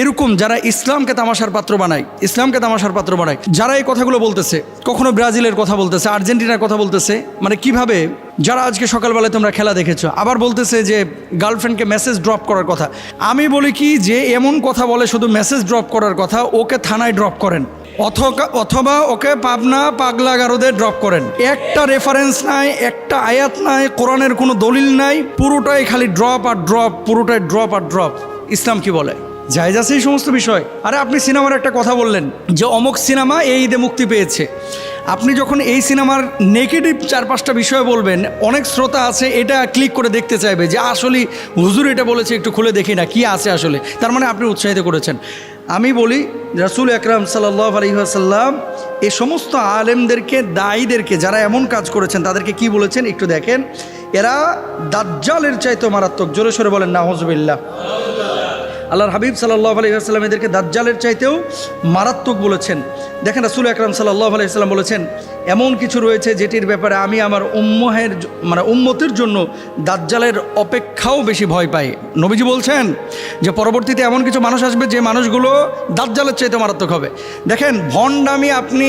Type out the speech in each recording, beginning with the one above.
এরকম যারা ইসলামকে তামাশার পাত্র বানায়, ইসলামকে তামাশার পাত্র বানায়, যারা এই কথাগুলো বলতেছে, কখনো ব্রাজিলের কথা বলতেছে, আর্জেন্টিনার কথা বলতেছে মানে কীভাবে, যারা আজকে সকালবেলায় তোমরা খেলা দেখেছ, আবার বলতেছে যে গার্লফ্রেন্ডকে মেসেজ ড্রপ করার কথা। আমি বলি কি যে এমন কথা বলে শুধু মেসেজ ড্রপ করার কথা, ওকে থানায় ড্রপ করেন অথবা ওকে পাবনা পাগলা গারদে ড্রপ করেন। একটা রেফারেন্স নাই, একটা আয়াত নাই, কোরআনের কোনো দলিল নাই, পুরোটাই খালি ড্রপ আর ড্রপ পুরোটাই ড্রপ আর ড্রপ ইসলাম কি বলে? জায়জ আছে এই সমস্ত বিষয়। আরে আপনি সিনেমার একটা কথা বললেন, যে অমুক সিনেমা এই ঈদে মুক্তি পেয়েছে। আপনি যখন এই সিনেমার নেগেটিভ চার পাঁচটা বিষয় বলবেন, অনেক শ্রোতা আছে এটা ক্লিক করে দেখতে চাইবে যে, আসলে হুজুর এটা বলেছে, একটু খুলে দেখি না, কি আছে আসলে। তার মানে আপনি উৎসাহিত করেছেন। আমি বলি, রাসুল আকরাম সাল্লাহ আলহিহাসাল্লাম এ সমস্ত আলেমদেরকে, দায়ীদেরকে যারা এমন কাজ করেছেন, তাদেরকে কি বলেছেন? একটু দেখেন। এরা দাজ্জালের চাইতে মারাত্মক, জোরে সরে বলেন না নাহজবিল্লা আল্লাহর হাবিব সাল্লাহ আলহিহাস্লাম এদেরকে দাজ্জালের চাইতেও মারাত্মক বলেছেন। দেখেন রাসুল আকরাম সাল্লাহ আলহিহাস্লাম বলেছেন, এমন কিছু রয়েছে যেটির ব্যাপারে আমি আমার উম্মহের মানে উম্মতের জন্য দাজ্জালের অপেক্ষাও বেশি ভয় পাই। নবীজি বলছেন যে, পরবর্তীতে এমন কিছু মানুষ আসবে যে মানুষগুলো দাজ্জালের চাইতে মারাত্মক হবে। দেখেন, ভণ্ডামি আপনি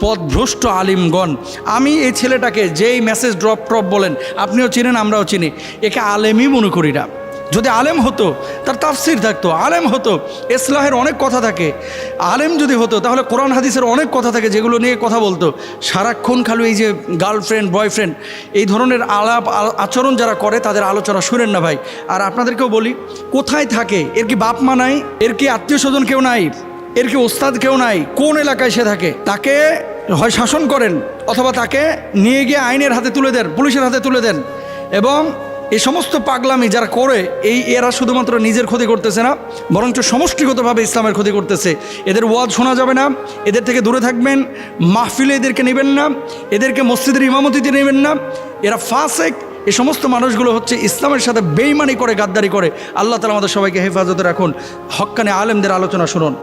পথভ্রষ্ট আলিমগণ। আমি এই ছেলেটাকে যেই মেসেজ ড্রপ ট্রপ বলেন, আপনিও চিনেন, আমরাও চিনি। একে আলেমই মনে করি না। যদি আলেম হতো, তার তাফসির থাকতো, আলেম হতো, ইসলাহের অনেক কথা থাকে। আলেম যদি হতো, তাহলে কোরআন, হাদিসের অনেক কথা থাকে যেগুলো নিয়ে কথা বলতো। সারাক্ষণ খালি এই যে গার্লফ্রেন্ড বয়ফ্রেন্ড এই ধরনের আলাপ আচরণ যারা করে, তাদের আলোচনা শুনেন না ভাই। আর আপনাদেরকেও বলি, কোথায় থাকে? এর কি বাপ মা নাই? এর কি আত্মীয় স্বজন কেউ নাই? এর কি ওস্তাদ কেউ নাই? কোন এলাকায় সে থাকে? তাকে হয় শাসন করেন অথবা তাকে নিয়ে গিয়ে আইনের হাতে তুলে দেন, পুলিশের হাতে তুলে দেন। এবং এই সমস্ত পাগলামি যারা করে, এই এরা শুধুমাত্র নিজের ক্ষতি করতেছে না, বরঞ্চ সমষ্টিগতভাবে ইসলামের ক্ষতি করতেছে। এদের ওয়াজ শোনা যাবে না, এদের থেকে দূরে থাকবেন, মাহফিলে এদেরকে নেবেন না, এদেরকে মসজিদের ইমামতিতে নেবেন না। এরা ফাসেক এই সমস্ত মানুষগুলো হচ্ছে ইসলামের সাথে বেইমানি করে, গাদ্দারি করে। আল্লাহ তালা আমাদের সবাইকে হেফাজতে রাখুন। হক্কানে আলেমদের আলোচনা শুনুন।